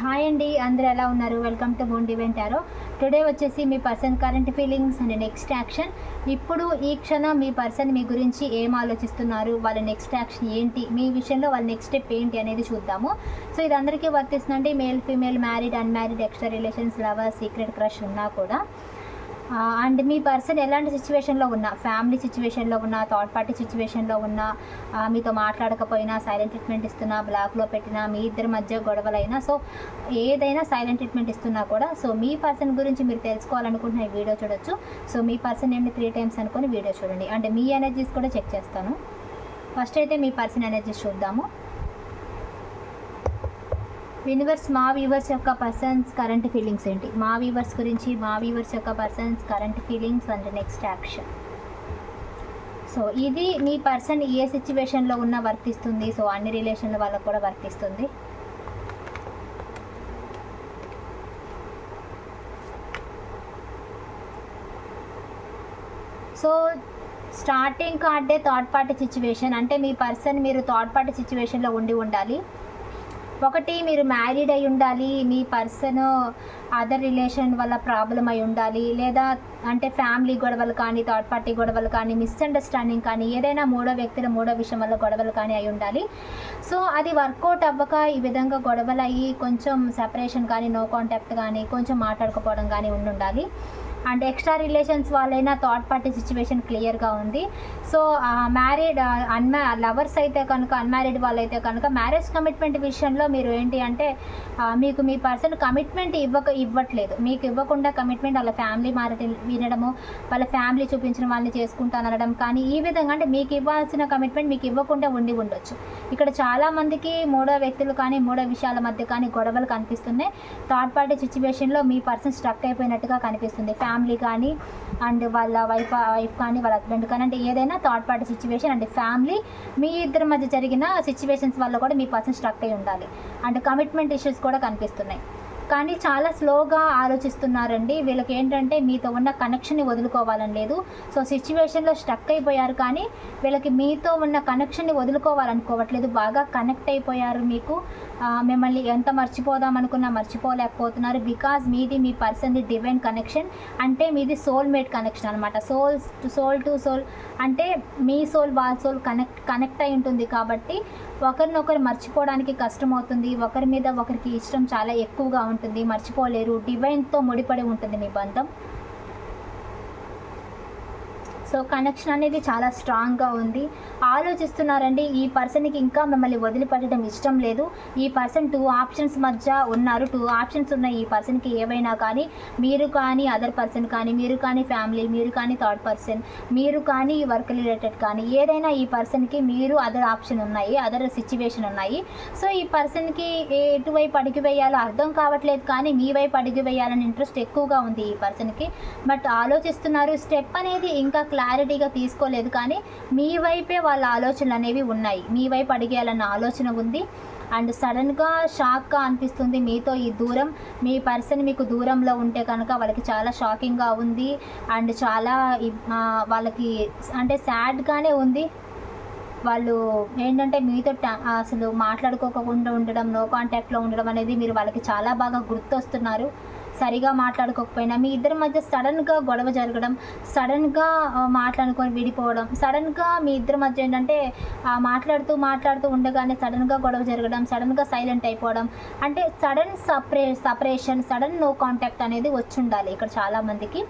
Hi అండి అందరూ ఎలా ఉన్నారు? వెల్కమ్ టు బోన్ డివెంట్ ఆరో టుడే వచ్చేసి మీ person current feelings and next action ఇప్పుడు ఈ క్షణం మీ పర్సన్ మీ గురించి ఏం ఆలోచిస్తున్నారు? వాళ్ళ నెక్స్ట్ యాక్షన్ ఏంటి? మీ విషయంలో వాళ్ళ నెక్స్ట్ స్టెప్ ఏంటి అనేది చూద్దాము. సో ఇది అందరికీ వర్తిస్తుందండి. Male female married unmarried extra relations lover secret crush ఉన్నా కూడా. అండ్ మీ పర్సన్ ఎలాంటి సిచ్యువేషన్లో ఉన్నా ఫ్యామిలీ సిచ్యువేషన్లో ఉన్నా థర్డ్ పార్టీ సిచ్యువేషన్లో ఉన్నా మీతో మాట్లాడకపోయినా సైలెంట్ ట్రీట్మెంట్ ఇస్తున్నా బ్లాక్లో పెట్టినా మీ ఇద్దరి మధ్య గొడవలైనా సో ఏదైనా సైలెంట్ ట్రీట్మెంట్ ఇస్తున్నా కూడా సో మీ పర్సన్ గురించి మీరు తెలుసుకోవాలనుకుంటున్న ఈ వీడియో చూడొచ్చు. సో మీ పర్సన్ ఏమి త్రీ టైమ్స్ అనుకుని వీడియో చూడండి. అంటే మీ ఎనర్జీస్ కూడా చెక్ చేస్తాను. ఫస్ట్ అయితే మీ పర్సన్ ఎనర్జీస్ చూద్దాము. యూనివర్స్ మా వ్యూవర్స్ యొక్క పర్సన్స్ కరెంట్ ఫీలింగ్స్ ఏంటి? మా వ్యూవర్స్ గురించి మా వ్యూవర్స్ యొక్క persons current feelings and next action so ఇది మీ పర్సన్ ఏ సిచ్యువేషన్లో ఉన్న వర్తిస్తుంది. సో అన్ని రిలేషన్ల వాళ్ళకు కూడా వర్తిస్తుంది. సో స్టార్టింగ్ కార్డే థర్డ్ పార్టీ సిచ్యువేషన్ అంటే మీ పర్సన్ మీరు థర్డ్ పార్టీ సిచ్యువేషన్లో ఉండి ఉండాలి. ఒకటి మీరు మ్యారీడ్ అయి ఉండాలి మీ పర్సన్ అదర్ రిలేషన్ వల్ల ప్రాబ్లం అయి ఉండాలి లేదా అంటే ఫ్యామిలీ గొడవలు కానీ థర్డ్ పార్టీ గొడవలు కానీ మిస్అండర్స్టాండింగ్ కానీ ఏదైనా మూడో వ్యక్తుల మూడో విషయం వల్ల గొడవలు కానీ అయి ఉండాలి. సో అది వర్కౌట్ అవ్వక ఈ విధంగా గొడవలు అయ్యి కొంచెం సెపరేషన్ కానీ నో కాంటాక్ట్ కానీ కొంచెం మాట్లాడుకోపోవడం కానీ ఉండి ఉండాలి అండ్ ఎక్స్ట్రా రిలేషన్స్ వాళ్ళైనా థర్డ్ పార్టీ సిచ్యువేషన్ క్లియర్గా ఉంది. సో మ్యారీడ్ అన్మ్యా లవర్స్ అయితే కనుక అన్మ్యారీడ్ వాళ్ళైతే కనుక మ్యారేజ్ కమిట్మెంట్ విషయంలో మీరు ఏంటి అంటే మీకు మీ పర్సన్ కమిట్మెంట్ ఇవ్వక ఇవ్వట్లేదు. మీకు ఇవ్వకుండా కమిట్మెంట్ వాళ్ళ ఫ్యామిలీ మారటి వినడము వాళ్ళ ఫ్యామిలీ చూపించిన వాళ్ళని చేసుకుంటాను అనడం. కానీ ఈ విధంగా అంటే మీకు ఇవ్వాల్సిన కమిట్మెంట్ మీకు ఇవ్వకుండా ఉండి ఉండొచ్చు. ఇక్కడ చాలామందికి మూడో వ్యక్తులు కానీ మూడో విషయాల మధ్య కానీ గొడవలు కనిపిస్తున్నాయి. థర్డ్ పార్టీ సిచ్యువేషన్లో మీ పర్సన్ స్ట్రక్ అయిపోయినట్టుగా కనిపిస్తుంది. ఫ్యామిలీ ఫ్యామిలీ కానీ అండ్ వాళ్ళ వైఫ్ వైఫ్ కానీ వాళ్ళ హస్బెండ్ కానీ అంటే ఏదైనా థర్డ్ పార్టీ సిచ్యువేషన్ అంటే ఫ్యామిలీ మీ ఇద్దరి మధ్య జరిగిన సిచ్యువేషన్స్ వల్ల కూడా మీ పర్సన్ స్ట్రక్ అయి ఉండాలి. అండ్ కమిట్మెంట్ ఇష్యూస్ కూడా కనిపిస్తున్నాయి. కానీ చాలా స్లోగా ఆలోచిస్తున్నారండి. వీళ్ళకి ఏంటంటే మీతో ఉన్న కనెక్షన్ని వదులుకోవాలని లేదు. సో సిచ్యువేషన్లో స్టక్ అయిపోయారు కానీ వీళ్ళకి మీతో ఉన్న కనెక్షన్ని వదులుకోవాలనుకోవట్లేదు. బాగా కనెక్ట్ అయిపోయారు మీకు. మిమ్మల్ని ఎంత మర్చిపోదాం అనుకున్నా మర్చిపోలేకపోతున్నారు. బికాజ్ మీది మీ పర్సన్ది డివైన్ కనెక్షన్ అంటే మీది సోల్మేట్ కనెక్షన్ అనమాట సోల్ సోల్ టు సోల్ అంటే మీ సోల్ వాళ్ళ సోల్ కనెక్ట్ కనెక్ట్ అయి ఉంటుంది కాబట్టి ఒకరినొకరు మర్చిపోవడానికి కష్టమవుతుంది. ఒకరి మీద ఒకరికి ఇష్టం చాలా ఎక్కువగా ఉంటుంది. మర్చిపోలేరు. డివైన్తో ముడిపడి ఉంటుంది మీ బంధం. సో కనెక్షన్ అనేది చాలా స్ట్రాంగ్గా ఉంది. ఆలోచిస్తున్నారండి ఈ పర్సన్కి ఇంకా మిమ్మల్ని వదిలిపెట్టడం ఇష్టం లేదు. ఈ పర్సన్ టూ ఆప్షన్స్ మధ్య ఉన్నారు. టూ ఆప్షన్స్ ఉన్నాయి ఈ పర్సన్కి ఏవైనా కానీ మీరు కానీ అదర్ పర్సన్ కానీ మీరు కానీ ఫ్యామిలీ మీరు కానీ థర్డ్ పర్సన్ మీరు కానీ వర్క్ రిలేటెడ్ కానీ ఏదైనా ఈ పర్సన్కి మీరు అదర్ ఆప్షన్ ఉన్నాయి అదర్ సిచ్యువేషన్ ఉన్నాయి. సో ఈ పర్సన్కి ఎటువైపు అడిగి వేయాలో అర్థం కావట్లేదు కానీ మీ వైపు అడిగి వేయాలని ఇంట్రెస్ట్ ఎక్కువగా ఉంది ఈ పర్సన్కి బట్ ఆలోచిస్తున్నారు స్టెప్ అనేది ఇంకా క్లారిటీగా తీసుకోలేదు కానీ మీ వైపే వాళ్ళ ఆలోచనలు అనేవి ఉన్నాయి. మీ వైపు అడిగేయాలన్న ఆలోచన ఉంది. అండ్ సడన్గా షాక్గా అనిపిస్తుంది మీతో ఈ దూరం. మీ పర్సన్ మీకు దూరంలో ఉంటే కనుక వాళ్ళకి చాలా షాకింగ్గా ఉంది. అండ్ చాలా వాళ్ళకి అంటే సాడ్గానే ఉంది. వాళ్ళు ఏంటంటే మీతో టా- అసలు మాట్లాడుకోకుండా ఉండడం నో కాంటాక్ట్లో ఉండడం అనేది మీరు వాళ్ళకి చాలా బాగా గుర్తొస్తున్నారు. సరిగా మాట్లాడుకోకపోయినా మీ ఇద్దరి మధ్య సడన్గా గొడవ జరగడం సడన్గా మాట్లాడుకొని విడిపోవడం సడన్గా మీ ఇద్దరి మధ్య ఏంటంటే మాట్లాడుతూ మాట్లాడుతూ ఉండగానే సడన్గా గొడవ జరగడం సడన్గా సైలెంట్ అయిపోవడం అంటే సడన్ సపరే సపరేషన్ సడన్ నో కాంటాక్ట్ అనేది వచ్చి ఉండాలి ఇక్కడ చాలామందికి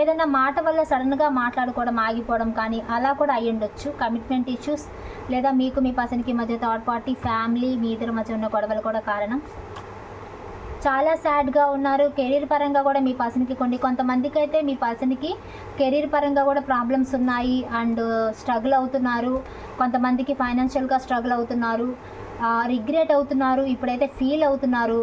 ఏదైనా మాట వల్ల సడన్గా మాట్లాడుకోవడం ఆగిపోవడం కానీ అలా కూడా అయ్యి ఉండొచ్చు. కమిట్మెంట్ ఇష్యూస్ లేదా మీకు మీ పర్సన్కి మధ్య థర్డ్ పార్టీ ఫ్యామిలీ మీ ఇద్దరి మధ్య ఉన్న గొడవలు కూడా కారణం. చాలా సాడ్గా ఉన్నారు. కెరీర్ పరంగా కూడా మీ పర్సన్కి కొన్ని కొంతమందికి అయితే మీ పర్సన్కి కెరీర్ పరంగా కూడా ప్రాబ్లమ్స్ ఉన్నాయి అండ్ స్ట్రగుల్ అవుతున్నారు. కొంతమందికి ఫైనాన్షియల్గా స్ట్రగుల్ అవుతున్నారు. రిగ్రెట్ అవుతున్నారు. ఇప్పుడైతే ఫీల్ అవుతున్నారు.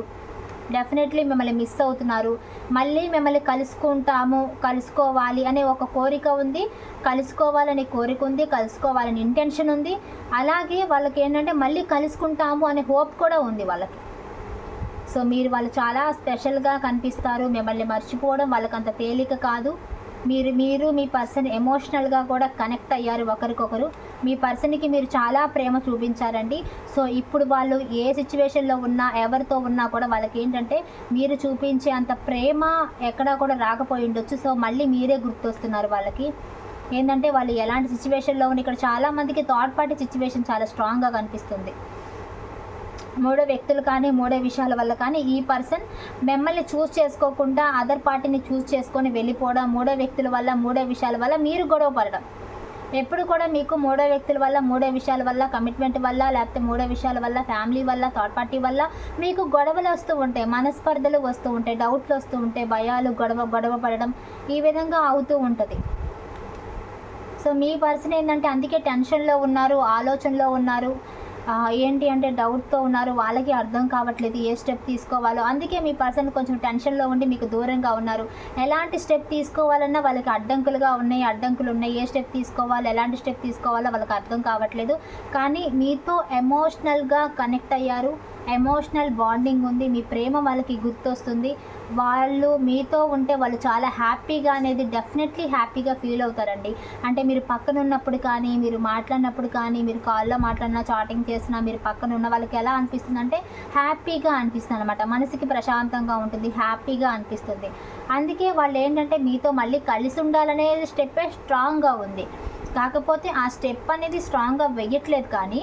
డెఫినెట్లీ మిమ్మల్ని మిస్ అవుతున్నారు. మళ్ళీ మిమ్మల్ని కలుసుకుంటాము కలుసుకోవాలి అనే ఒక కోరిక ఉంది. కలుసుకోవాలనే కోరిక ఉంది కలుసుకోవాలని ఇంటెన్షన్ ఉంది. అలాగే వాళ్ళకి ఏంటంటే మళ్ళీ కలుసుకుంటాము అనే హోప్ కూడా ఉంది వాళ్ళకి. సో మీరు వాళ్ళు చాలా స్పెషల్గా కనిపిస్తారు. మిమ్మల్ని మర్చిపోవడం వాళ్ళకి అంత తేలిక కాదు. మీరు మీరు మీ పర్సన్ ఎమోషనల్గా కూడా కనెక్ట్ అయ్యారు ఒకరికొకరు. మీ పర్సన్కి మీరు చాలా ప్రేమ చూపించారండి. సో ఇప్పుడు వాళ్ళు ఏ సిచ్యువేషన్లో ఉన్నా ఎవరితో ఉన్నా కూడా వాళ్ళకి ఏంటంటే మీరు చూపించే అంత ప్రేమ ఎక్కడా కూడా రాకపోయి ఉండొచ్చు. సో మళ్ళీ మీరే గుర్తొస్తున్నారు వాళ్ళకి. ఏంటంటే వాళ్ళు ఎలాంటి సిచ్యువేషన్లో ఉన్న ఇక్కడ చాలామందికి థర్డ్ పార్టీ సిచ్యువేషన్ చాలా స్ట్రాంగ్గా కనిపిస్తుంది. మూడో వ్యక్తులు కానీ మూడో విషయాల వల్ల కానీ ఈ పర్సన్ మిమ్మల్ని చూస్ చేసుకోకుండా అదర్ పార్టీని చూస్ చేసుకొని వెళ్ళిపోవడం మూడో వ్యక్తుల వల్ల మూడో విషయాల వల్ల మీరు గొడవ పడడం. ఎప్పుడు కూడా మీకు మూడో వ్యక్తుల వల్ల మూడో విషయాల వల్ల కమిట్మెంట్ వల్ల లేకపోతే మూడో విషయాల వల్ల ఫ్యామిలీ వల్ల థర్డ్ పార్టీ వల్ల మీకు గొడవలు వస్తూ ఉంటాయి మనస్పర్ధలు వస్తూ ఉంటాయి డౌట్లు వస్తూ ఉంటాయి భయాలు గొడవ గొడవ పడడం ఈ విధంగా అవుతూ ఉంటుంది. సో మీ పర్సన్ ఏంటంటే అందుకే టెన్షన్లో ఉన్నారు ఆలోచనలో ఉన్నారు ఏంటి అంటే డౌట్తో ఉన్నారు. వాళ్ళకి అర్థం కావట్లేదు. ఏ స్టెప్ తీసుకోవాలో. అందుకే మీ పర్సన్ కొంచెం టెన్షన్లో ఉండి మీకు దూరంగా ఉన్నారు. ఎలాంటి స్టెప్ తీసుకోవాలన్నా వాళ్ళకి అడ్డంకులుగా ఉన్నాయి అడ్డంకులు ఉన్నాయి. ఏ స్టెప్ తీసుకోవాలి ఎలాంటి స్టెప్ తీసుకోవాలో వాళ్ళకి అర్థం కావట్లేదు. కానీ మీతో ఎమోషనల్గా కనెక్ట్ అయ్యారు. ఎమోషనల్ బాండింగ్ ఉంది. మీ ప్రేమ వాళ్ళకి గుర్తొస్తుంది. వాళ్ళు మీతో ఉంటే వాళ్ళు చాలా హ్యాపీగా అనేది డెఫినెట్లీ హ్యాపీగా ఫీల్ అవుతారండి. అంటే మీరు పక్కన ఉన్నప్పుడు కానీ మీరు మాట్లాడినప్పుడు కానీ మీరు కాల్లో మాట్లాడినా చాటింగ్ చేసినా మీరు పక్కన ఉన్న వాళ్ళకి ఎలా అనిపిస్తుంది అంటే హ్యాపీగా అనిపిస్తుంది అనమాట మనసుకి ప్రశాంతంగా ఉంటుంది హ్యాపీగా అనిపిస్తుంది. అందుకే వాళ్ళు ఏంటంటే మీతో మళ్ళీ కలిసి ఉండాలనే స్టెప్పే స్ట్రాంగ్గా ఉంది. కాకపోతే ఆ స్టెప్ అనేది స్ట్రాంగ్గా వెయ్యట్లేదు కానీ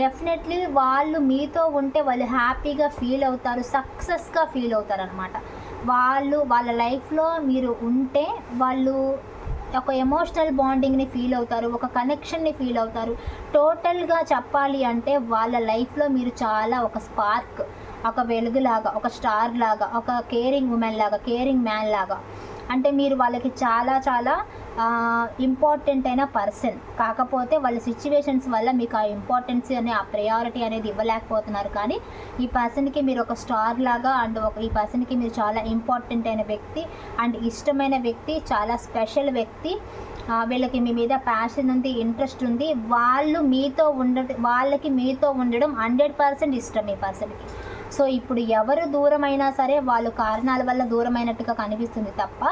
డెఫినెట్లీ వాళ్ళు మీతో ఉంటే వాళ్ళు హ్యాపీగా ఫీల్ అవుతారు సక్సెస్గా ఫీల్ అవుతారు అనమాట వాళ్ళు వాళ్ళ లైఫ్లో మీరు ఉంటే వాళ్ళు ఒక ఎమోషనల్ బాండింగ్ని ఫీల్ అవుతారు ఒక కనెక్షన్ని ఫీల్ అవుతారు. టోటల్గా చెప్పాలి అంటే వాళ్ళ లైఫ్లో మీరు చాలా ఒక స్పార్క్ ఒక వెలుగులాగా ఒక స్టార్ లాగా ఒక కేరింగ్ ఉమెన్ లాగా కేరింగ్ మ్యాన్ లాగా. అంటే మీరు వాళ్ళకి చాలా చాలా ఇంపార్టెంట్ అయిన పర్సన్ కాకపోతే వాళ్ళ సిచ్యువేషన్స్ వల్ల మీకు ఆ ఇంపార్టెన్స్ అనే ఆ ప్రయారిటీ అనేది ఇవ్వలేకపోతున్నారు. కానీ ఈ పర్సన్కి మీరు ఒక స్టార్ లాగా అండ్ ఒక ఈ పర్సన్కి మీరు చాలా ఇంపార్టెంట్ అయిన వ్యక్తి అండ్ ఇష్టమైన వ్యక్తి చాలా స్పెషల్ వ్యక్తి వీళ్ళకి మీ మీద ప్యాషన్ ఉంది ఇంట్రెస్ట్ ఉంది వాళ్ళు మీతో ఉండ వాళ్ళకి మీతో ఉండడం హండ్రెడ్ పర్సెంట్ ఇష్టం ఈ పర్సన్కి సో ఇప్పుడు ఎవరు దూరమైనా సరే వాళ్ళు కారణాల వల్ల దూరమైనట్టుగా కనిపిస్తుంది తప్ప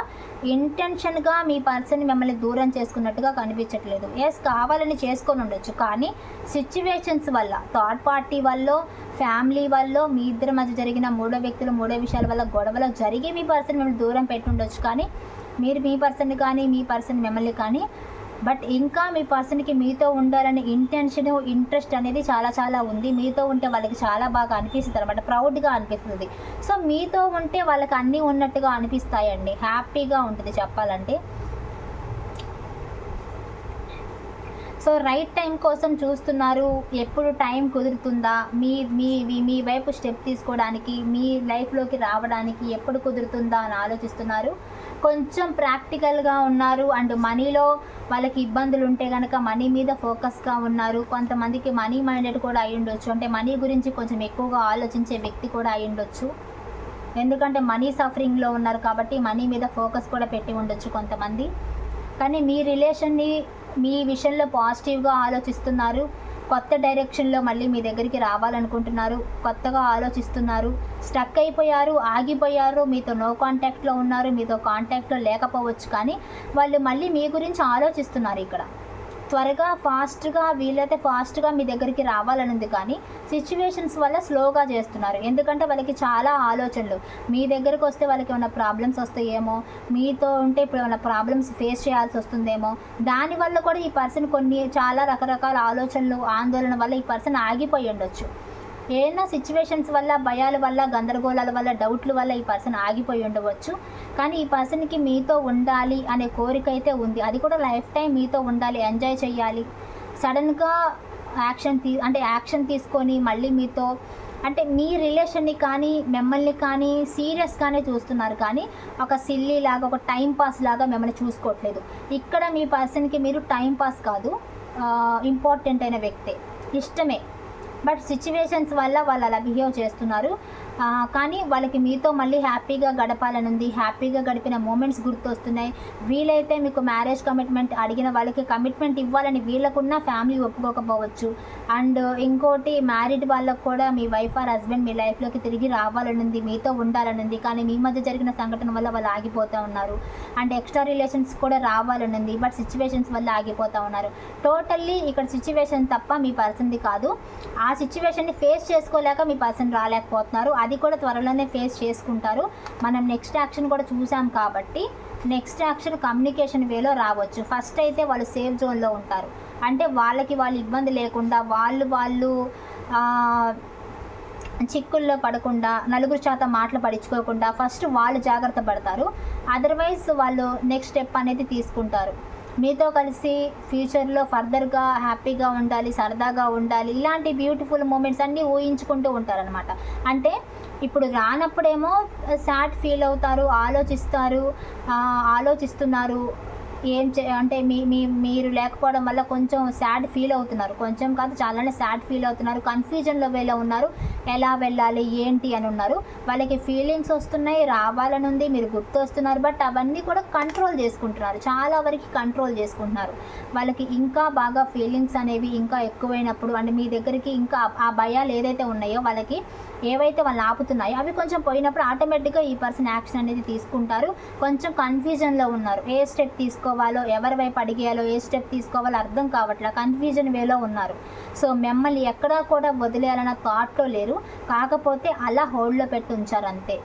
ఇంటెన్షన్గా మీ పర్సన్ మిమ్మల్ని దూరం చేసుకున్నట్టుగా కనిపించట్లేదు. ఎస్ కావాలని చేసుకొని ఉండొచ్చు కానీ సిచ్యువేషన్స్ వల్ల థర్డ్ పార్టీ వల్ల ఫ్యామిలీ వల్ల మీ ఇద్దరి మధ్య జరిగిన మూడో వ్యక్తులు మూడో విషయాల వల్ల గొడవలు జరిగి మీ పర్సన్ మిమ్మల్ని దూరం పెట్టుండొచ్చు కానీ మీరు మీ పర్సన్ కానీ మీ పర్సన్ మిమ్మల్ని కానీ బట్ ఇంకా మీ పర్సన్కి మీతో ఉండాలనే ఇంటెన్షన్ ఇంట్రెస్ట్ అనేది చాలా చాలా ఉంది. మీతో ఉంటే వాళ్ళకి చాలా బాగా అనిపిస్తుంది అనమాట ప్రౌడ్గా అనిపిస్తుంది. సో మీతో ఉంటే వాళ్ళకి అన్నీ ఉన్నట్టుగా అనిపిస్తాయండి. హ్యాపీగా ఉంటుంది చెప్పాలంటే. సో రైట్ టైం కోసం చూస్తున్నారు. ఎప్పుడు టైం కుదురుతుందా? మీ మీ మీ- వైపు స్టెప్ తీసుకోవడానికి మీ లైఫ్లోకి రావడానికి ఎప్పుడు కుదురుతుందా అని ఆలోచిస్తున్నారు. కొంచెం ప్రాక్టికల్గా ఉన్నారు. అండ్ మనీలో వాళ్ళకి ఇబ్బందులు ఉంటే కనుక మనీ మీద ఫోకస్గా ఉన్నారు. కొంతమందికి మనీ మైండెడ్ కూడా అయి ఉండొచ్చు. అంటే మనీ గురించి కొంచెం ఎక్కువగా ఆలోచించే వ్యక్తి కూడా అయి ఉండొచ్చు. ఎందుకంటే మనీ సఫరింగ్లో ఉన్నారు కాబట్టి మనీ మీద ఫోకస్ కూడా పెట్టి ఉండొచ్చు కొంతమంది. కానీ మీ రిలేషన్ని మీ విషయంలో పాజిటివ్గా ఆలోచిస్తున్నారు. కొత్త డైరెక్షన్లో మళ్ళీ మీ దగ్గరికి రావాలనుకుంటున్నారు. కొత్తగా ఆలోచిస్తున్నారు. స్టక్ అయిపోయారు ఆగిపోయారు. మీతో నో కాంటాక్ట్లో ఉన్నారు. మీతో కాంటాక్ట్లో లేకపోవచ్చు కానీ వాళ్ళు మళ్ళీ మీ గురించి ఆలోచిస్తున్నారు ఇక్కడ. త్వరగా ఫాస్ట్గా వీలైతే ఫాస్ట్గా మీ దగ్గరికి రావాలని ఉంది కానీ సిచ్యువేషన్స్ వల్ల స్లోగా చేస్తున్నారు. ఎందుకంటే వాళ్ళకి చాలా ఆలోచనలు. మీ దగ్గరకు వస్తే వాళ్ళకి ఏమైనా ప్రాబ్లమ్స్ వస్తాయేమో? మీతో ఉంటే ఇప్పుడు ఏమైనా ప్రాబ్లమ్స్ ఫేస్ చేయాల్సి వస్తుందేమో? దానివల్ల కూడా ఈ పర్సన్ కొన్ని చాలా రకరకాల ఆలోచనలు ఆందోళన వల్ల ఈ పర్సన్ ఆగిపోయి ఉండొచ్చు. ఏదైనా సిచ్యువేషన్స్ వల్ల భయాల వల్ల గందరగోళాల వల్ల డౌట్ల వల్ల ఈ పర్సన్ ఆగిపోయి ఉండవచ్చు. కానీ ఈ పర్సన్కి మీతో ఉండాలి అనే కోరిక అయితే ఉంది. అది కూడా లైఫ్ టైం మీతో ఉండాలి ఎంజాయ్ చేయాలి. సడన్గా యాక్షన్ తీ అంటే యాక్షన్ తీసుకొని మళ్ళీ మీతో అంటే మీ రిలేషన్ని కానీ మిమ్మల్ని కానీ సీరియస్గానే చూస్తున్నారు. కానీ ఒక సిల్లీ లాగా ఒక టైం పాస్ లాగా మిమ్మల్ని చూసుకోవట్లేదు. ఇక్కడ మీ పర్సన్కి మీరు టైం పాస్ కాదు ఇంపార్టెంట్ అయిన వ్యక్తే. ఇష్టమే. బట్ సిచ్యువేషన్స్ వల్ల వాళ్ళు అలా బిహేవ్ చేస్తున్నారు. కానీ వాళ్ళకి మీతో మళ్ళీ హ్యాపీగా గడపాలని ఉంది. హ్యాపీగా గడిపిన మూమెంట్స్ గుర్తొస్తున్నాయి. వీలైతే మీకు మ్యారేజ్ కమిట్మెంట్ అడిగిన వాళ్ళకి కమిట్మెంట్ ఇవ్వాలని వీళ్ళకున్న ఫ్యామిలీ ఒప్పుకోకపోవచ్చు. అండ్ ఇంకోటి మ్యారీడ్ వాళ్ళకు కూడా మీ వైఫ్ ఆర్ హస్బెండ్ మీ లైఫ్లోకి తిరిగి రావాలని ఉంది. మీతో ఉండాలని ఉంది. కానీ మీ మధ్య జరిగిన సంఘటన వల్ల వాళ్ళు ఆగిపోతూ ఉన్నారు. అండ్ ఎక్స్ట్రా రిలేషన్స్ కూడా రావాలని ఉంది. బట్ సిచ్యువేషన్స్ వల్ల ఆగిపోతూ ఉన్నారు. టోటల్లీ ఇక్కడ సిచ్యువేషన్ తప్ప మీ పర్సన్ది కాదు. ఆ సిచ్యువేషన్ని ఫేస్ చేసుకోలేక మీ పర్సన్ రాలేకపోతున్నారు. అది కూడా త్వరలోనే ఫేస్ చేసుకుంటారు. మనం నెక్స్ట్ యాక్షన్ కూడా చూసాం కాబట్టి నెక్స్ట్ యాక్షన్ కమ్యూనికేషన్ వేలో రావచ్చు. ఫస్ట్ అయితే వాళ్ళు సేఫ్ జోన్లో ఉంటారు. అంటే వాళ్ళకి వాళ్ళు ఇబ్బంది లేకుండా వాళ్ళు వాళ్ళు చిక్కుల్లో పడకుండా నలుగురు శాతం మాటలు పడించుకోకుండా ఫస్ట్ వాళ్ళు జాగ్రత్త పడతారు. అదర్వైజ్ వాళ్ళు నెక్స్ట్ స్టెప్ అనేది తీసుకుంటారు. మీతో కలిసి ఫ్యూచర్లో ఫర్దర్గా హ్యాపీగా ఉండాలి సరదాగా ఉండాలి ఇలాంటి బ్యూటిఫుల్ మూమెంట్స్ అన్నీ ఊహించుకుంటూ ఉంటారనమాట అంటే ఇప్పుడు రానప్పుడేమో సాడ్ ఫీల్ అవుతారు ఆలోచిస్తారు ఆలోచిస్తున్నారు ఏం చే అంటే మీ మీ మీరు లేకపోవడం వల్ల కొంచెం సాడ్ ఫీల్ అవుతున్నారు. కొంచెం కాదు చాలానే సాడ్ ఫీల్ అవుతున్నారు. కన్ఫ్యూజన్లో వేళ ఉన్నారు. ఎలా వెళ్ళాలి ఏంటి అని ఉన్నారు. వాళ్ళకి ఫీలింగ్స్ వస్తున్నాయి రావాలని ఉంది మీరు గుర్తు వస్తున్నారు బట్ అవన్నీ కూడా కంట్రోల్ చేసుకుంటున్నారు. చాలా వరకు కంట్రోల్ చేసుకుంటున్నారు. వాళ్ళకి ఇంకా బాగా ఫీలింగ్స్ అనేవి ఇంకా ఎక్కువైనప్పుడు అంటే మీ దగ్గరికి ఇంకా ఆ భయాలు ఏదైతే ఉన్నాయో వాళ్ళకి ఏవైతే వాళ్ళు ఆపుతున్నాయో అవి కొంచెం పోయినప్పుడు ఆటోమేటిక్గా ఈ పర్సన్ యాక్షన్ అనేది తీసుకుంటారు. కొంచెం కన్ఫ్యూజన్లో ఉన్నారు. ఏ స్టెప్ తీసుకోవాలో ఎవరి వైపు అడిగేయాలో ఏ స్టెప్ తీసుకోవాలో అర్థం కావట్లే కన్ఫ్యూజన్ వేలో ఉన్నారు. సో మిమ్మల్ని ఎక్కడా కూడా వదిలేయాలన్న థాట్లో లేరు. కాకపోతే అలా హోల్డ్లో పెట్టి ఉంచారు అంతే.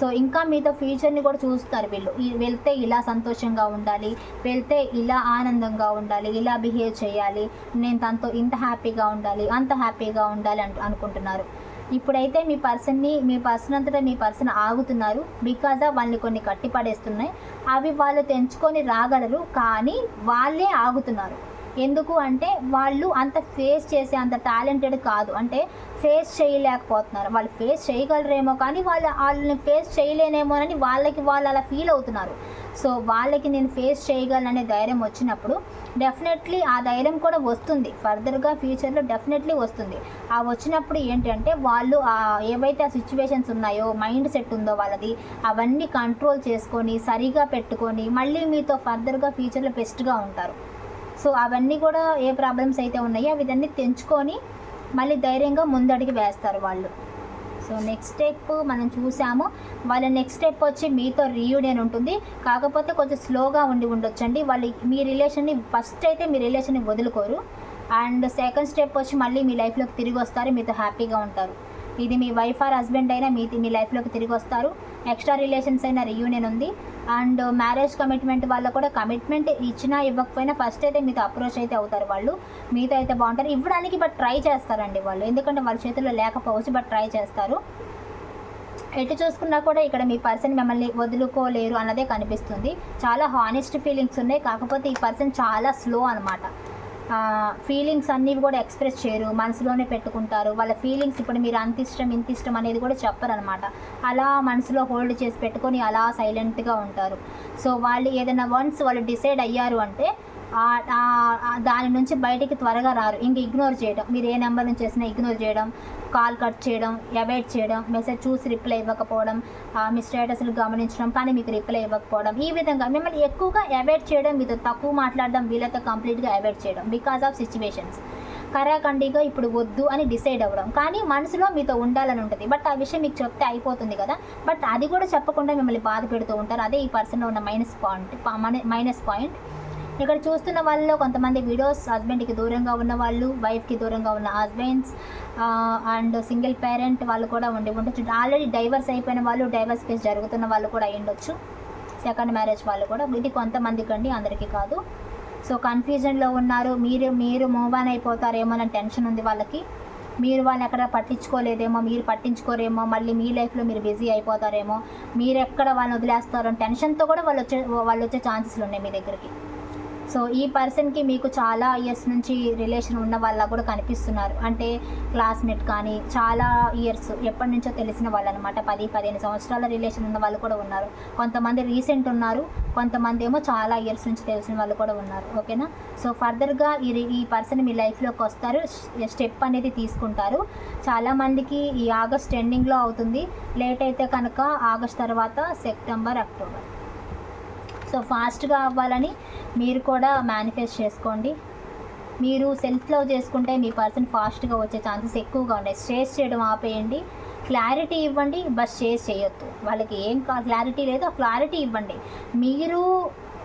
సో ఇంకా మీతో ఫ్యూచర్ని కూడా చూస్తారు వీళ్ళు. వెళ్తే ఇలా సంతోషంగా ఉండాలి వెళ్తే ఇలా ఆనందంగా ఉండాలి ఇలా బిహేవ్ చేయాలి నేను తనతో ఇంత హ్యాపీగా ఉండాలి అంత హ్యాపీగా ఉండాలి అంటు అనుకుంటున్నారు. ఇప్పుడైతే మీ పర్సన్ని మీ పర్సన్ అంతటా మీ పర్సన్ ఆగుతున్నారు. బికాజ్ ఆఫ్ వాళ్ళని కొన్ని కట్టిపడేస్తున్నాయి. అవి వాళ్ళు తెంచుకొని రాగలరు కానీ వాళ్ళే ఆగుతున్నారు. ఎందుకు అంటే వాళ్ళు అంత ఫేస్ చేసే అంత టాలెంటెడ్ కాదు. అంటే ఫేస్ చేయలేకపోతున్నారు. వాళ్ళు ఫేస్ చేయగలరేమో కానీ వాళ్ళు వాళ్ళని ఫేస్ చేయలేనేమోనని వాళ్ళకి వాళ్ళు అలా ఫీల్ అవుతున్నారు. సో వాళ్ళకి నేను ఫేస్ చేయగలననే ధైర్యం వచ్చినప్పుడు డెఫినెట్లీ ఆ ధైర్యం కూడా వస్తుంది. ఫర్దర్గా ఫ్యూచర్లో డెఫినెట్లీ వస్తుంది. ఆ వచ్చినప్పుడు ఏంటంటే వాళ్ళు ఆ ఏవైతే ఆ సిచ్యువేషన్స్ ఉన్నాయో మైండ్ సెట్ ఉందో వాళ్ళది అవన్నీ కంట్రోల్ చేసుకొని సరిగా పెట్టుకొని మళ్ళీ మీతో ఫర్దర్గా ఫ్యూచర్లో బెస్ట్గా ఉంటారు. సో అవన్నీ కూడా ఏ ప్రాబ్లమ్స్ అయితే ఉన్నాయో అవి తెంచుకొని మళ్ళీ ధైర్యంగా ముందడిగి వేస్తారు వాళ్ళు. సో నెక్స్ట్ స్టెప్ మనం చూసాము. వాళ్ళ నెక్స్ట్ స్టెప్ వచ్చి మీతో రీయూనియన్ ఉంటుంది. కాకపోతే కొంచెం స్లోగా ఉండి ఉండొచ్చండి. వాళ్ళు మీ రిలేషన్ని ఫస్ట్ అయితే మీ రిలేషన్ని వదులుకోరు. అండ్ సెకండ్ స్టెప్ వచ్చి మళ్ళీ మీ లైఫ్లోకి తిరిగి వస్తారు. మీతో హ్యాపీగా ఉంటారు. ఇది మీ వైఫ్ ఆర్ హస్బెండ్ అయినా మీ మీ లైఫ్లోకి తిరిగి వస్తారు. ఎక్స్ట్రా రిలేషన్స్ అయినా రీయూనియన్ ఉంది. అండ్ మ్యారేజ్ కమిట్మెంట్ వాళ్ళ కూడా కమిట్మెంట్ ఇచ్చినా ఇవ్వకపోయినా ఫస్ట్ అయితే మీతో అప్రోచ్ అయితే అవుతారు వాళ్ళు. మీతో అయితే బాగుంటారు. ఇవ్వడానికి బట్ ట్రై చేస్తారండి వాళ్ళు. ఎందుకంటే వాళ్ళ చేతుల్లో లేకపోవచ్చు బట్ ట్రై చేస్తారు. ఎటు చూసుకున్నా కూడా ఇక్కడ మీ పర్సన్ మిమ్మల్ని వదులుకోలేరు అన్నదే కనిపిస్తుంది. చాలా హానెస్ట్ ఫీలింగ్స్ ఉన్నాయి. కాకపోతే ఈ పర్సన్ చాలా స్లో అనమాట ఫీలింగ్స్ అన్నీ కూడా ఎక్స్ప్రెస్ చేయరు మనసులోనే పెట్టుకుంటారు. వాళ్ళ ఫీలింగ్స్ ఇప్పుడు మీరు అంత ఇష్టం ఇంత ఇష్టం అనేది కూడా చెప్పరు అనమాట అలా మనసులో హోల్డ్ చేసి పెట్టుకొని అలా సైలెంట్గా ఉంటారు. సో వాళ్ళు ఏదైనా వన్స్ వాళ్ళు డిసైడ్ అయ్యారు అంటే దాని నుంచి బయటికి త్వరగా రారు. ఇంక ఇగ్నోర్ చేయడం మీరు ఏ నెంబర్ నుంచి చేసినా ఇగ్నోర్ చేయడం కాల్ కట్ చేయడం అవాయిడ్ చేయడం మెసేజ్ చూసి రిప్లై ఇవ్వకపోవడం మీ స్టేటస్లు గమనించడం కానీ మీకు రిప్లై ఇవ్వకపోవడం. ఈ విధంగా మిమ్మల్ని ఎక్కువగా అవాయిడ్ చేయడం మీతో తక్కువ మాట్లాడడం వీళ్ళతో కంప్లీట్గా అవాయిడ్ చేయడం బికాస్ ఆఫ్ సిచ్యువేషన్స్ కరాఖండిగా ఇప్పుడు వద్దు అని డిసైడ్ అవ్వడం. కానీ మనసులో మీతో ఉండాలని ఉంటుంది. బట్ ఆ విషయం మీకు చెప్తే అయిపోతుంది కదా. బట్ అది కూడా చెప్పకుండా మిమ్మల్ని బాధ పెడుతూ ఉంటారు. అదే ఈ పర్సన్లో ఉన్న మైనస్ పాయింట్ మైనస్ పాయింట్ ఇక్కడ చూస్తున్న వాళ్ళలో కొంతమంది వీడియోస్ హస్బెండ్కి దూరంగా ఉన్న వాళ్ళు వైఫ్కి దూరంగా ఉన్న హస్బెండ్స్ అండ్ సింగిల్ పేరెంట్ వాళ్ళు కూడా ఉండి ఉండొచ్చు. ఆల్రెడీ డైవర్స్ అయిపోయిన వాళ్ళు డైవర్స్ కేసు జరుగుతున్న వాళ్ళు కూడా అయి ఉండొచ్చు. సెకండ్ మ్యారేజ్ వాళ్ళు కూడా. ఇది కొంతమందికి అండి అందరికీ కాదు. సో కన్ఫ్యూజన్లో ఉన్నారు. మీరు మీరు మూవ్ ఆన్ అయిపోతారేమో అని టెన్షన్ ఉంది వాళ్ళకి. మీరు వాళ్ళని ఎక్కడ పట్టించుకోలేదేమో మీరు పట్టించుకోరేమో మళ్ళీ మీ లైఫ్లో మీరు బిజీ అయిపోతారేమో మీరు ఎక్కడ వాళ్ళని వదిలేస్తారో అని టెన్షన్తో కూడా వాళ్ళు వచ్చే వాళ్ళు వచ్చే ఛాన్సెస్లు ఉన్నాయి మీ దగ్గరికి. సో ఈ పర్సన్కి మీకు చాలా ఇయర్స్ నుంచి రిలేషన్ ఉన్న వాళ్ళ కూడా కనిపిస్తున్నారు. అంటే క్లాస్మేట్ కానీ చాలా ఇయర్స్ ఎప్పటి నుంచో తెలిసిన వాళ్ళు అనమాట పది పదిహేను సంవత్సరాల రిలేషన్ ఉన్న వాళ్ళు కూడా ఉన్నారు. కొంతమంది రీసెంట్ ఉన్నారు. కొంతమంది ఏమో చాలా ఇయర్స్ నుంచి తెలిసిన వాళ్ళు కూడా ఉన్నారు. ఓకేనా సో ఫర్దర్గా ఈ ఈ పర్సన్ మీ లైఫ్లోకి వస్తారు. స్టెప్ అనేది తీసుకుంటారు. చాలామందికి ఈ ఆగస్ట్ ఎండింగ్లో అవుతుంది. లేట్ అయితే కనుక ఆగస్ట్ తర్వాత సెప్టెంబర్ అక్టోబర్ సో ఫాస్ట్గా అవ్వాలని మీరు కూడా మేనిఫెస్ట్ చేసుకోండి. మీరు సెల్ఫ్ లవ్ చేసుకుంటే మీ పర్సన్ ఫాస్ట్గా వచ్చే ఛాన్సెస్ ఎక్కువగా ఉన్నాయి. షేర్ చేయడం ఆపేయండి. క్లారిటీ ఇవ్వండి. బస్ షేర్ చేయొద్దు. వాళ్ళకి ఏం క్లారిటీ లేదో. క్లారిటీ ఇవ్వండి. మీరు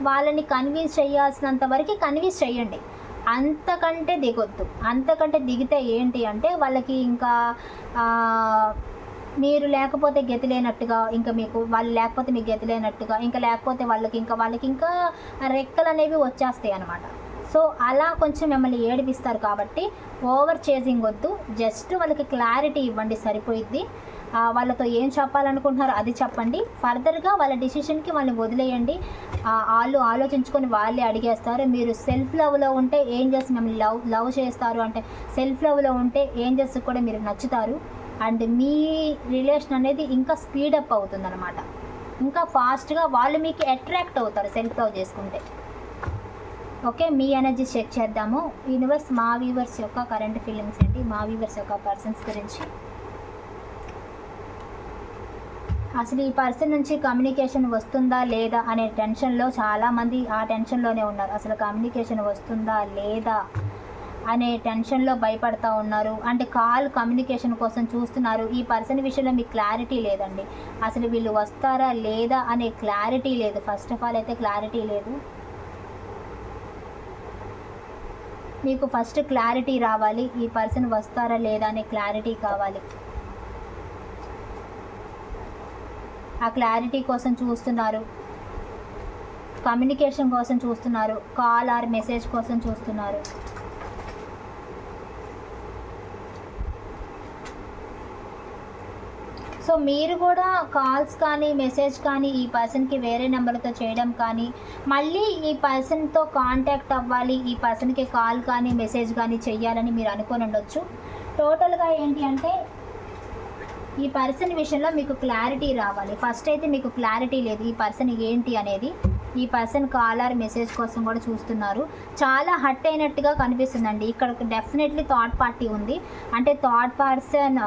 వాళ్ళని కన్విన్స్ చేయాల్సినంత వరకు కన్విన్స్ చేయండి. అంతకంటే దిగొద్దు. అంతకంటే దిగితే ఏంటి అంటే వాళ్ళకి ఇంకా మీరు లేకపోతే గతి లేనట్టుగా ఇంకా మీకు వాళ్ళు లేకపోతే మీకు గతి లేనట్టుగా ఇంకా లేకపోతే వాళ్ళకి ఇంకా వాళ్ళకి ఇంకా రెక్కలు అనేవి వచ్చేస్తాయి అనమాట సో అలా కొంచెం మిమ్మల్ని ఏడిపిస్తారు కాబట్టి ఓవర్ చేసింగ్ వద్దు. జస్ట్ వాళ్ళకి క్లారిటీ ఇవ్వండి సరిపోయిద్ది. వాళ్ళతో ఏం చెప్పాలనుకుంటున్నారో అది చెప్పండి. ఫర్దర్గా వాళ్ళ డిసిషన్కి వాళ్ళని వదిలేయండి. వాళ్ళు ఆలోచించుకొని వాళ్ళే అడిగేస్తారు. మీరు సెల్ఫ్ లవ్లో ఉంటే ఏంజల్స్ మిమ్మల్ని లవ్ లవ్ చేస్తారు అంటే సెల్ఫ్ లవ్లో ఉంటే ఏంజల్స్ కూడా మీరు నచ్చుతారు. అండ్ మీ రిలేషన్ అనేది ఇంకా స్పీడప్ అవుతుంది అనమాట ఇంకా ఫాస్ట్గా వాళ్ళు మీకు అట్రాక్ట్ అవుతారు సెల్ఫ్ లవ్ చేసుకుంటే. ఓకే మీ ఎనర్జీ చెక్ చేద్దాము. యూనివర్స్ మా వీవర్స్ యొక్క కరెంట్ ఫీలింగ్స్ ఏంటి? మా వీవర్స్ యొక్క పర్సన్స్ గురించి. అసలు ఈ పర్సన్ నుంచి కమ్యూనికేషన్ వస్తుందా లేదా అనే టెన్షన్లో చాలామంది ఆ టెన్షన్లోనే ఉన్నారు. అసలు కమ్యూనికేషన్ వస్తుందా లేదా? అనే టెన్షన్లో భయపడతా ఉన్నారు. అంటే కాల్ కమ్యూనికేషన్ కోసం చూస్తున్నారు. ఈ పర్సన్ విషయంలో మీకు క్లారిటీ లేదండి. అసలు వీళ్ళు వస్తారా లేదా అనే క్లారిటీ లేదు. ఫస్ట్ ఆఫ్ ఆల్ అయితే క్లారిటీ లేదు. మీకు ఫస్ట్ క్లారిటీ రావాలి. ఈ పర్సన్ వస్తారా లేదా అనే క్లారిటీ కావాలి. ఆ క్లారిటీ కోసం చూస్తున్నారు. కమ్యూనికేషన్ కోసం చూస్తున్నారు. కాల్ ఆర్ మెసేజ్ కోసం చూస్తున్నారు. సో మీరు కూడా కాల్స్ కానీ మెసేజ్ కానీ ఈ పర్సన్కి వేరే నెంబర్తో చేయడం కానీ మళ్ళీ ఈ పర్సన్తో కాంటాక్ట్ అవ్వాలి ఈ పర్సన్కి కాల్ కానీ మెసేజ్ కానీ చెయ్యాలని మీరు అనుకొని ఉండొచ్చు. టోటల్గా ఏంటి అంటే ఈ పర్సన్ విషయంలో మీకు క్లారిటీ రావాలి. ఫస్ట్ అయితే మీకు క్లారిటీ లేదు ఈ పర్సన్ ఏంటి అనేది. ఈ పర్సన్ కాలర్ మెసేజ్ కోసం కూడా చూస్తున్నారు. చాలా హట్ అయినట్టుగా కనిపిస్తుందండి. ఇక్కడ డెఫినెట్లీ థర్డ్ పార్టీ ఉంది. అంటే థర్డ్ పర్సన్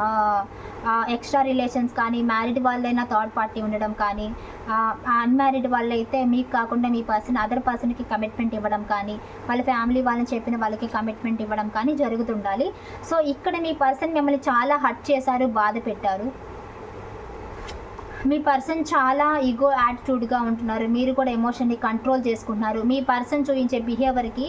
ఎక్స్ట్రా రిలేషన్స్ కానీ మ్యారీడ్ వాళ్ళైనా థర్డ్ పార్టీ ఉండడం కానీ అన్మ్యారీడ్ వాళ్ళైతే మీకు కాకుండా మీ పర్సన్ అదర్ పర్సన్కి కమిట్మెంట్ ఇవ్వడం కానీ వాళ్ళ ఫ్యామిలీ వాళ్ళని చెప్పిన వాళ్ళకి కమిట్మెంట్ ఇవ్వడం కానీ జరుగుతుండాలి. సో ఇక్కడ మీ పర్సన్ మిమ్మల్ని చాలా హట్ చేశారు బాధ పెట్టారు. మీ పర్సన్ చాలా ఈగో యాటిట్యూడ్గా ఉంటున్నారు. మీరు కూడా ఎమోషన్ని కంట్రోల్ చేసుకుంటున్నారు. మీ పర్సన్ చూపించే బిహేవియర్కి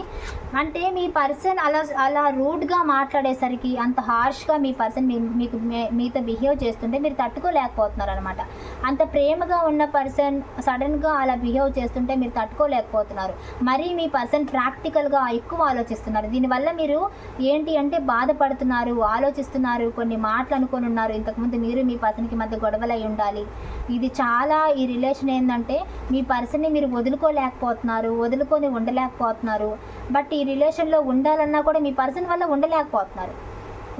అంటే మీ పర్సన్ అలా అలా రూడ్గా మాట్లాడేసరికి అంత హార్ష్గా మీ పర్సన్ మీ మీకు మే- మీతో బిహేవ్ చేస్తుంటే మీరు తట్టుకోలేకపోతున్నారు అనమాట అంత ప్రేమగా ఉన్న పర్సన్ సడన్గా అలా బిహేవ్ చేస్తుంటే మీరు తట్టుకోలేకపోతున్నారు. మరి మీ పర్సన్ ప్రాక్టికల్గా ఎక్కువ ఆలోచిస్తున్నారు. దీనివల్ల మీరు ఏంటి అంటే బాధపడుతున్నారు ఆలోచిస్తున్నారు కొన్ని మాటలు అనుకొని ఉన్నారు. ఇంతకుముందు మీరు మీ పర్సన్కి మధ్య గొడవలు అయి ఉండాలి. ఇది చాలా ఈ రిలేషన్ ఏంటంటే మీ పర్సన్ని మీరు వదులుకోలేకపోతున్నారు వదులుకొని ఉండలేకపోతున్నారు. బట్ ఈ రిలేషన్లో ఉండాలన్నా కూడా మీ పర్సన్ వల్ల ఉండలేకపోతున్నారు.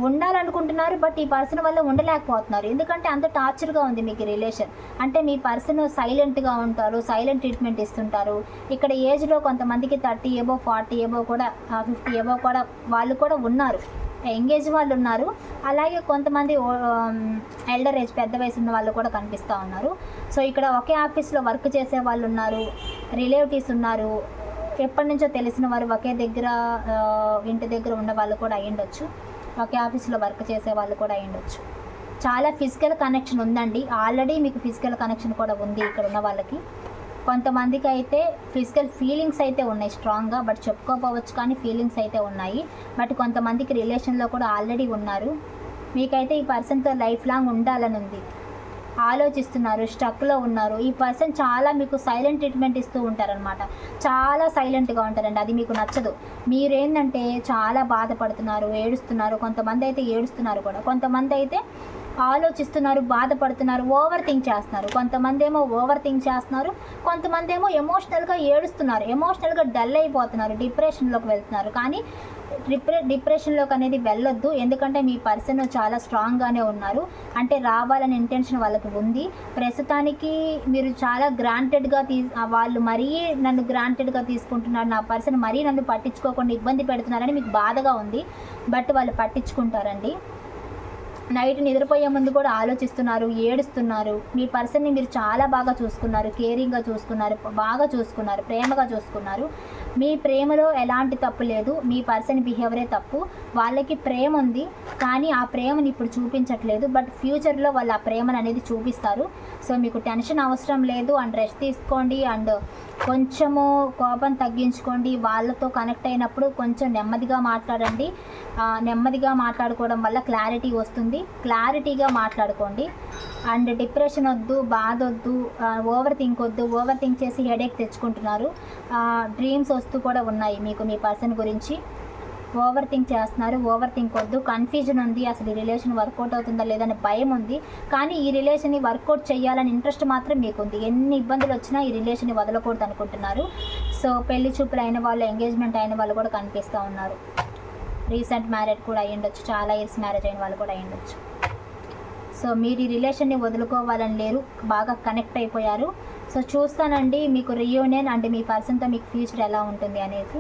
ఉండాలనుకుంటున్నారు బట్ ఈ పర్సన్ వల్ల ఉండలేకపోతున్నారు. ఎందుకంటే అంత టార్చర్గా ఉంది మీకు రిలేషన్ అంటే మీ పర్సన్ సైలెంట్గా ఉంటారు సైలెంట్ ట్రీట్మెంట్ ఇస్తుంటారు. ఇక్కడ ఏజ్లో కొంతమందికి థర్టీ ఏబో ఫార్టీ ఏబో కూడా ఫిఫ్టీ ఏబో కూడా వాళ్ళు కూడా ఉన్నారు. ఎంగేజ్ వాళ్ళు ఉన్నారు. అలాగే కొంతమంది ఎల్డర్ ఏజ్ పెద్ద వయసు ఉన్న వాళ్ళు కూడా కనిపిస్తూ ఉన్నారు. సో ఇక్కడ ఒకే ఆఫీస్లో వర్క్ చేసే వాళ్ళు ఉన్నారు. రిలేటివ్స్ ఉన్నారు. ఎప్పటి నుంచో తెలిసిన వారు ఒకే దగ్గర ఇంటి దగ్గర ఉన్న వాళ్ళు కూడా అయ్యుండొచ్చు ఒకే ఆఫీస్లో వర్క్ చేసే వాళ్ళు కూడా అయ్యుండొచ్చు చాలా ఫిజికల్ కనెక్షన్ ఉందండి. ఆల్రెడీ మీకు ఫిజికల్ కనెక్షన్ కూడా ఉంది ఇక్కడ ఉన్న వాళ్ళకి. కొంతమందికి అయితే ఫిజికల్ ఫీలింగ్స్ అయితే ఉన్నాయి స్ట్రాంగ్గా బట్ చెప్పుకోపోవచ్చు కానీ ఫీలింగ్స్ అయితే ఉన్నాయి. బట్ కొంతమందికి రిలేషన్లో కూడా ఆల్రెడీ ఉన్నారు. మీకైతే ఈ పర్సన్తో లైఫ్ లాంగ్ ఉండాలని ఉంది. ఆలోచిస్తున్నారు స్టక్లో ఉన్నారు. ఈ పర్సన్ చాలా మీకు సైలెంట్ ట్రీట్మెంట్ ఇస్తూ ఉంటారనమాట చాలా సైలెంట్గా ఉంటారండి. అది మీకు నచ్చదు. మీరేంటంటే చాలా బాధపడుతున్నారు ఏడుస్తున్నారు. కొంతమంది అయితే ఏడుస్తున్నారు కూడా. కొంతమంది అయితే ఆలోచిస్తున్నారు బాధపడుతున్నారు ఓవర్ థింక్ చేస్తున్నారు. కొంతమంది ఏమో ఓవర్ థింక్ చేస్తున్నారు కొంతమంది ఏమో ఎమోషనల్గా ఏడుస్తున్నారు ఎమోషనల్గా డల్ అయిపోతున్నారు డిప్రెషన్లోకి వెళ్తున్నారు. కానీ డిప్రె డిప్రెషన్లోకి అనేది వెళ్ళొద్దు. ఎందుకంటే మీ పర్సన్ చాలా స్ట్రాంగ్గానే ఉన్నారు. అంటే రావాలనే ఇంటెన్షన్ వాళ్ళకి ఉంది. ప్రస్తుతానికి మీరు చాలా గ్రాంటెడ్గా తీ వాళ్ళు మరీ నన్ను గ్రాంటెడ్గా తీసుకుంటున్నారు. నా పర్సన్ మరీ నన్ను పట్టించుకోకుండా ఇబ్బంది పెడుతున్నారని మీకు బాధగా ఉంది. బట్ వాళ్ళు పట్టించుకుంటారండి. నైట్ నిద్రపోయే ముందు కూడా ఆలోచిస్తున్నారు ఏడుస్తున్నారు. మీ పర్సన్ని మీరు చాలా బాగా చూసుకున్నారు కేరింగ్గా చూసుకున్నారు బాగా చూసుకున్నారు ప్రేమగా చూసుకున్నారు. మీ ప్రేమలో ఎలాంటి తప్పు లేదు మీ పర్సన్ బిహేవియరే తప్పు. వాళ్ళకి ప్రేమ ఉంది కానీ ఆ ప్రేమని ఇప్పుడు చూపించట్లేదు బట్ ఫ్యూచర్లో వాళ్ళు ఆ ప్రేమను అనేది చూపిస్తారు. సో మీకు టెన్షన్ అవసరం లేదు అండ్ రెస్ట్ తీసుకోండి అండ్ కొంచెము కోపం తగ్గించుకోండి. వాళ్ళతో కనెక్ట్ అయినప్పుడు కొంచెం నెమ్మదిగా మాట్లాడండి. నెమ్మదిగా మాట్లాడుకోవడం వల్ల క్లారిటీ వస్తుంది. క్లారిటీగా మాట్లాడుకోండి. అండ్ డిప్రెషన్ వద్దు బాధ వద్దు ఓవర్ థింక్ వద్దు. ఓవర్ థింక్ చేసి హెడేక్ తెచ్చుకుంటున్నారు. డ్రీమ్స్ వస్తూ కూడా ఉన్నాయి మీకు మీ పర్సన్ గురించి. ఓవర్ థింక్ చేస్తున్నారు ఓవర్ థింక్ వద్దు కన్ఫ్యూజన్ ఉంది అసలు ఈ రిలేషన్ వర్కౌట్ అవుతుందా లేదని భయం ఉంది. కానీ ఈ రిలేషన్ని వర్కౌట్ చేయాలని ఇంట్రెస్ట్ మాత్రం మీకు ఉంది ఎన్ని ఇబ్బందులు వచ్చినా ఈ రిలేషన్ని వదలకూడదు అనుకుంటున్నారు. సో పెళ్ళి చూపులు అయిన వాళ్ళు ఎంగేజ్మెంట్ అయిన వాళ్ళు కూడా కనిపిస్తూ ఉన్నారు. రీసెంట్ మ్యారేజ్ కూడా అయ్యుండొచ్చు చాలా ఇయర్స్ మ్యారేజ్ అయిన వాళ్ళు కూడా అయ్యుండొచ్చు సో మీరు ఈ రిలేషన్ని వదులుకోవాలని లేరు బాగా కనెక్ట్ అయిపోయారు. సో చూస్తానండి మీకు రియూనియన్ అండ్ మీ పర్సన్తో మీకు ఫ్యూచర్ ఎలా ఉంటుంది అనేది.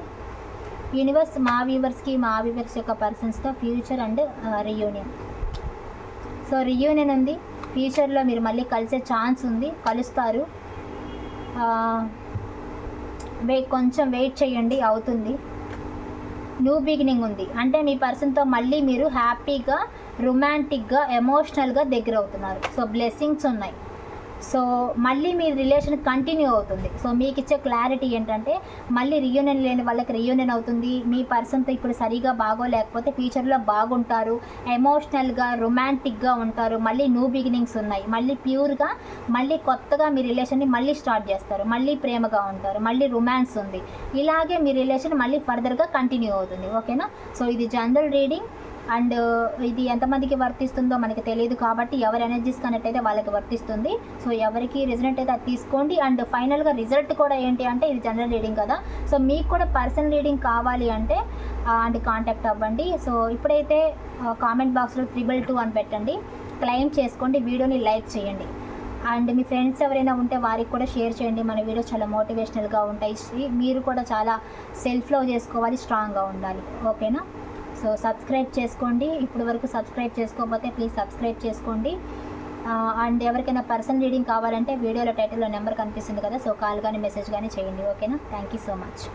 యూనివర్స్ మా వ్యూవర్స్కి మా వ్యూవర్స్ యొక్క పర్సన్స్తో future and reunion so reunion ఉంది. ఫ్యూచర్లో మీరు మళ్ళీ కలిసే ఛాన్స్ ఉంది. కలుస్తారు. Uh, వే కొంచెం వెయిట్ చేయండి. అవుతుంది. న్యూ బిగినింగ్ ఉంది. అంటే మీ పర్సన్తో మళ్ళీ మీరు హ్యాపీగా రొమాంటిక్గా ఎమోషనల్గా దగ్గర అవుతున్నారు సో బ్లెస్సింగ్స్ ఉన్నాయి. సో మళ్ళీ మీ రిలేషన్ కంటిన్యూ అవుతుంది. సో మీకు ఇచ్చే క్లారిటీ ఏంటంటే మళ్ళీ రియూనియన్ లేని వాళ్ళకి రియూనియన్ అవుతుంది. మీ పర్సన్తో ఇప్పుడు సరిగా బాగోలేకపోతే ఫ్యూచర్లో బాగుంటారు. ఎమోషనల్గా రొమాంటిక్గా ఉంటారు. మళ్ళీ న్యూ బిగినింగ్స్ ఉన్నాయి. మళ్ళీ ప్యూర్గా మళ్ళీ కొత్తగా మీ రిలేషన్ని మళ్ళీ స్టార్ట్ చేస్తారు. మళ్ళీ ప్రేమగా ఉంటారు. మళ్ళీ రొమాన్స్ ఉంది. ఇలాగే మీ రిలేషన్ మళ్ళీ ఫర్దర్గా కంటిన్యూ అవుతుంది. ఓకేనా సో ఇది జనరల్ రీడింగ్ అండ్ ఇది ఎంతమందికి వర్తిస్తుందో మనకి తెలియదు కాబట్టి ఎవరి ఎనర్జీస్ కనెక్ట్ అయితే వాళ్ళకి వర్తిస్తుంది. సో ఎవరికి రిజల్ట్ అయితే అది తీసుకోండి. అండ్ ఫైనల్గా రిజల్ట్ కూడా ఏంటి అంటే ఇది జనరల్ రీడింగ్ కదా. సో మీకు కూడా పర్సనల్ రీడింగ్ కావాలి అంటే అండ్ కాంటాక్ట్ అవ్వండి. సో ఇప్పుడైతే కామెంట్ బాక్స్లో త్రిబుల్ టూ అని పెట్టండి. క్లెయిమ్ చేసుకోండి. వీడియోని లైక్ చేయండి. అండ్ మీ ఫ్రెండ్స్ ఎవరైనా ఉంటే వారికి కూడా షేర్ చేయండి. మన వీడియోస్ చాలా మోటివేషనల్గా ఉంటాయి. మీరు కూడా చాలా సెల్ఫ్ లవ్ చేసుకోవాలి స్ట్రాంగ్గా ఉండాలి. ఓకేనా సో సబ్స్క్రైబ్ చేసుకోండి. ఇప్పుడు వరకు సబ్స్క్రైబ్ చేసుకోకపోతే ప్లీజ్ సబ్స్క్రైబ్ చేసుకోండి. అండ్ ఎవరికైనా పర్సనల్ రీడింగ్ కావాలంటే వీడియోలో టైటిల్లో నెంబర్ కనిపిస్తుంది కదా సో కాల్ కానీ మెసేజ్ కానీ చేయండి. ఓకేనా? Thank you so much